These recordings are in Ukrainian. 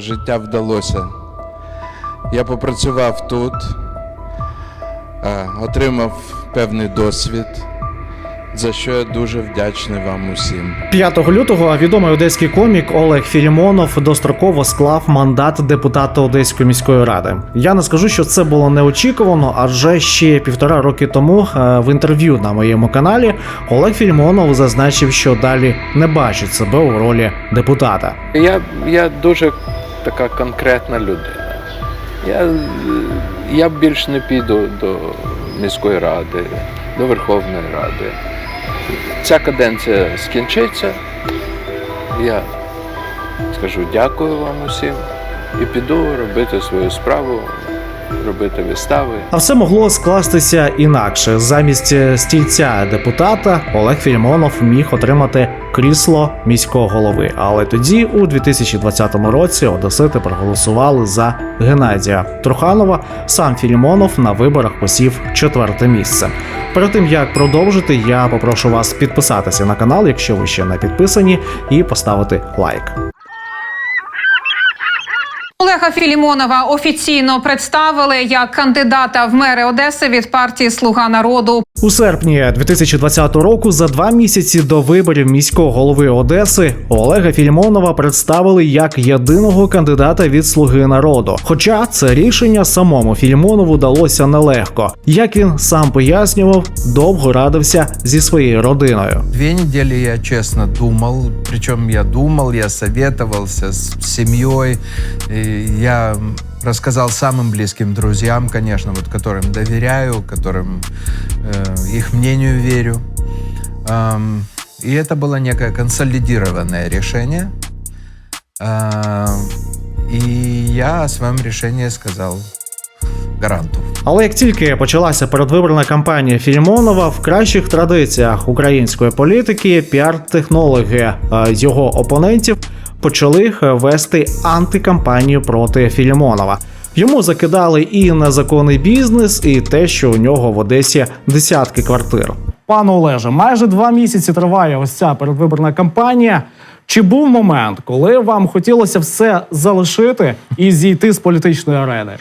Життя вдалося. Я попрацював тут, е, отримав певний досвід, за що я дуже вдячний вам усім. 5 лютого відомий одеський комік Олег Філімонов достроково склав мандат депутата Одеської міської ради. Я не скажу, що це було неочікувано, адже ще півтора роки тому е, в інтерв'ю на моєму каналі Олег Філімонов зазначив, що далі не бачить себе у ролі депутата. Я, я дуже така конкретна людина. Я, я більш не піду до міської ради, до Верховної Ради. Ця каденція скінчиться. Я скажу дякую вам усім і піду робити свою справу, робити вистави. А все могло скластися інакше. Замість е, стільця депутата Олег Філімонов міг отримати крісло міського голови. Але тоді, у 2020 році, одесити проголосували за Геннадія Труханова. Сам Філімонов на виборах посів четверте місце. Перед тим як продовжити, я попрошу вас підписатися на канал, якщо ви ще не підписані, і поставити лайк. Олега Філімонова офіційно представили як кандидата в мери Одеси від партії Слуга народу. У серпні 2020 року, за два місяці до виборів міського голови Одеси, Олега Філімонова представили як єдиного кандидата від Слуги народу. Хоча це рішення самому Філімонову далося нелегко. Як він сам пояснював, довго радився зі своєю родиною. Две недели я честно думал, причем я думал, я советовался с семьей, и я рассказал самым близким друзьям, конечно, вот которым доверяю, которым э, их мнению верю. Ам, и это было некое консолидированное решение. А, и я о своем решении сказал гаранту. Але як тільки почалася передвиборна кампанія Філімонова, в кращих традиціях української політики піар-технологи е, його опонентів почали е, вести антикампанію проти Філімонова. Йому закидали і незаконний бізнес, і те, що у нього в Одесі десятки квартир. Пане Олеже, майже два місяці триває ось ця передвиборна кампанія. Чи був момент, коли вам хотілося все залишити і зійти з політичної арени?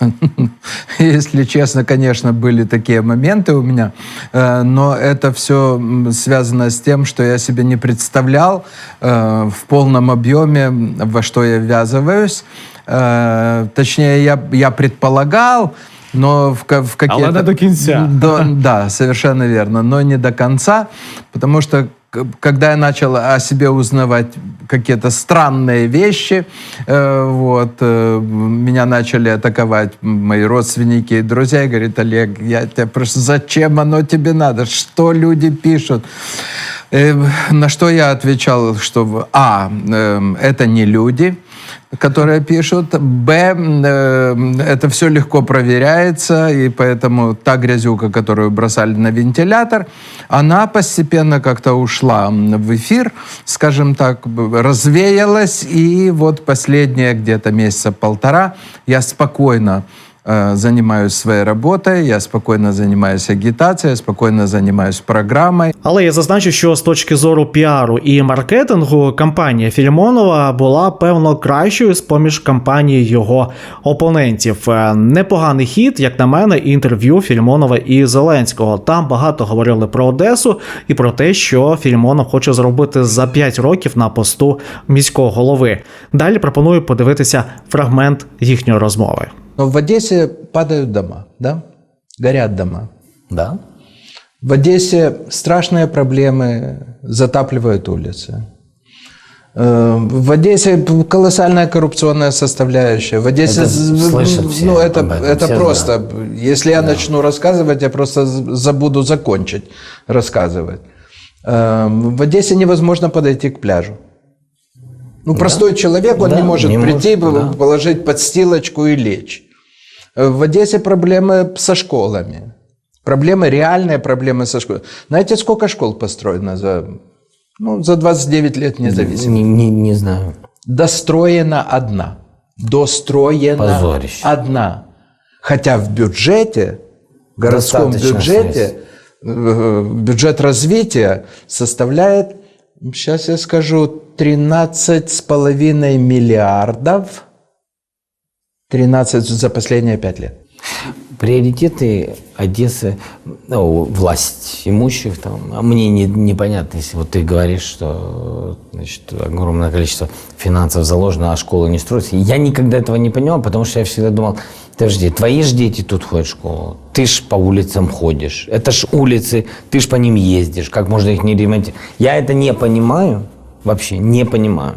Если честно, конечно, были такие моменты у меня, э, но это все связано с тем, что я себе не представлял э, в полном объеме, во что я ввязываюсь. Э, Точнее, я, я предполагал, но в, ка- в какие-то... не до конца. До- да, совершенно верно, но не до конца, потому что к- когда я начал о себе узнавать какие-то странные вещи, э, вот, э, меня начали атаковать мои родственники и друзья, и говорят, Олег, я тебя просто, зачем оно тебе надо, что люди пишут? Э, на что я отвечал, что, а, э, это не люди, которые пишут. Б, э, это все легко проверяется, и поэтому та грязюка, которую бросали на вентилятор, она постепенно как-то ушла в эфир, скажем так, развеялась, и вот последние где-то месяца полтора я спокойно занимаюсь своей работой, я спокойно занимаюсь агитацией, я спокойно занимаюсь программой. Але я зазначу, що з точки зору піару і маркетингу кампанія Філімонова була певно кращою з поміж кампанії його опонентів. Е, Непоганий хід, як на мене, інтерв'ю Філімонова і Зеленського. Там багато говорили про Одесу і про те, що Філімонов хоче зробити за 5 років на посту міського голови. Далі пропоную подивитися фрагмент їхньої розмови. Но в Одессе падают дома, да? Горят дома. Да? В Одессе страшные проблемы, затапливают улицы. Э, В Одессе колоссальная коррупционная составляющая. В Одессе, Это слышат все ну это, этом, это все просто. Если я начну рассказывать, я просто забуду закончить рассказывать. Э, В Одессе невозможно подойти к пляжу. Ну, простой человек, он Да, не может не прийти, может, да. положить подстилочку и лечь. В Одессе проблемы со школами. Проблемы, реальные проблемы со школами. Знаете, сколько школ построено за, ну, за 29 лет независимости? Не, не, не знаю. Достроена одна. Достроена Позорище. одна. Хотя в бюджете, в городском Достаточно бюджете, средств. э, бюджет развития составляет, сейчас я скажу, 13 с половиной миллиардов. 13 за последние 5 лет. Приоритеты Одессы, ну, власть имущих, там, а мне не, непонятно, если вот ты говоришь, что значит, огромное количество финансов заложено, а школы не строятся. Я никогда этого не понимал, потому что я всегда думал, подожди, твои же дети тут ходят в школу, ты ж по улицам ходишь, это ж улицы, ты ж по ним ездишь, как можно их не ремонтировать? Я это не понимаю, вообще не понимаю.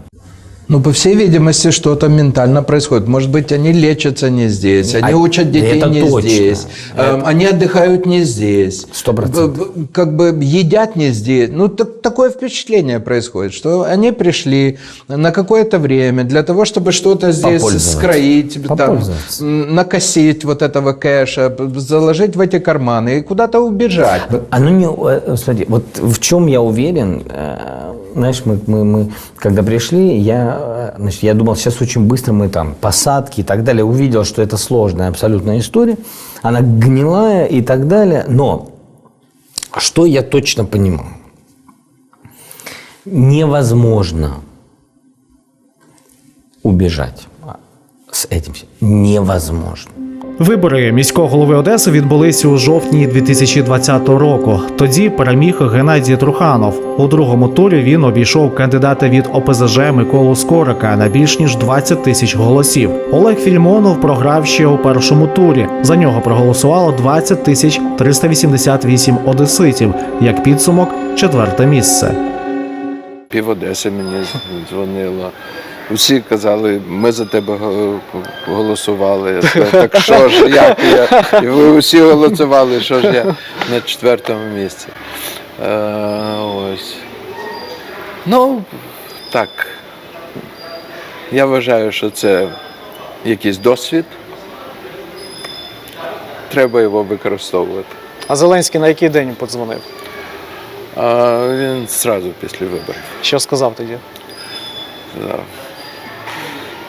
Ну, по всей видимости, что-то ментально происходит. Может быть, они лечатся не здесь, они А- учат детей это не точно. здесь, эм, они отдыхают не здесь. Сто процентов. Как бы едят не здесь. Ну, так- такое впечатление происходит, что они пришли на какое-то время для того, чтобы что-то здесь скроить, там, накосить вот этого кэша, заложить в эти карманы и куда-то убежать. Оно не, э, смотри, вот в чем я уверен, э, знаешь, мы, мы, мы когда пришли, я, значит, я думал, сейчас очень быстро мы там посадки и так далее, увидел, что это сложная абсолютная история, она гнилая и так далее, но что я точно понимаю? Невозможно убежать с этим. Невозможно. Вибори міського голови Одеси відбулися у жовтні 2020 року. Тоді переміг Геннадій Труханов. У другому турі він обійшов кандидата від ОПЗЖ Миколу Скорика на більш ніж 20 тисяч голосів. Олег Фільмонов програв ще у першому турі. За нього проголосувало 20 тисяч 388 одеситів. Як підсумок, четверте місце. Пів Одеси мені дзвонило. Усі казали, ми за тебе голосували. Я сказав, так що ж, як я? І ви усі голосували, що ж я на четвертому місці. Е, ось. Ну, так. Я вважаю, що це якийсь досвід. Треба його використовувати. А Зеленський на який день подзвонив? А він одразу після виборів. Що сказав тоді? сказав.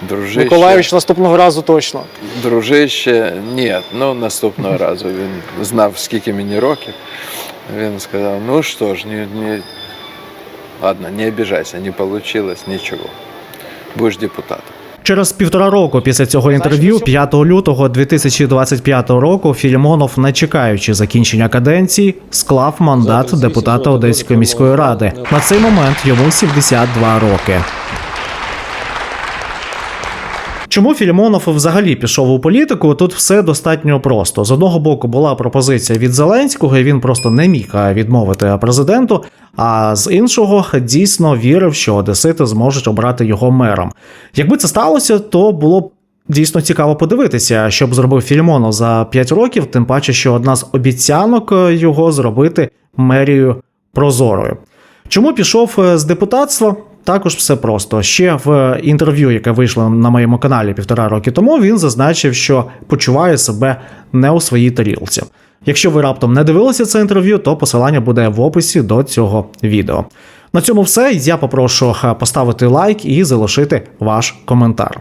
Дружище. Миколаївич наступного разу точно. Дружище, ні, ну наступного разу він знав, скільки мені років. Він сказав: ну що ж, не, не... ладно, не обіжайся, не вийшло нічого. Будеш депутатом. Через півтора року після цього інтерв'ю, 5 лютого 2025 року, Філімонов, не чекаючи закінчення каденції, склав мандат депутата Одеської міської ради. На цей момент йому 72 роки. Чому Філімонов взагалі пішов у політику? Тут все достатньо просто. З одного боку була пропозиція від Зеленського, і він просто не міг відмовити президенту. А з іншого дійсно вірив, що одесити зможуть обрати його мером. Якби це сталося, то було б дійсно цікаво подивитися, що б зробив Філімонов за 5 років, тим паче, що одна з обіцянок е, його зробити мерією прозорою. Чому пішов е, з депутатства? Також все просто. Ще в інтерв'ю, яке вийшло на моєму каналі півтора роки тому, він зазначив, що почуває себе не у своїй тарілці. Якщо ви раптом не дивилися це інтерв'ю, то посилання буде в описі до цього відео. На цьому все. Я попрошу е, поставити лайк і залишити ваш коментар.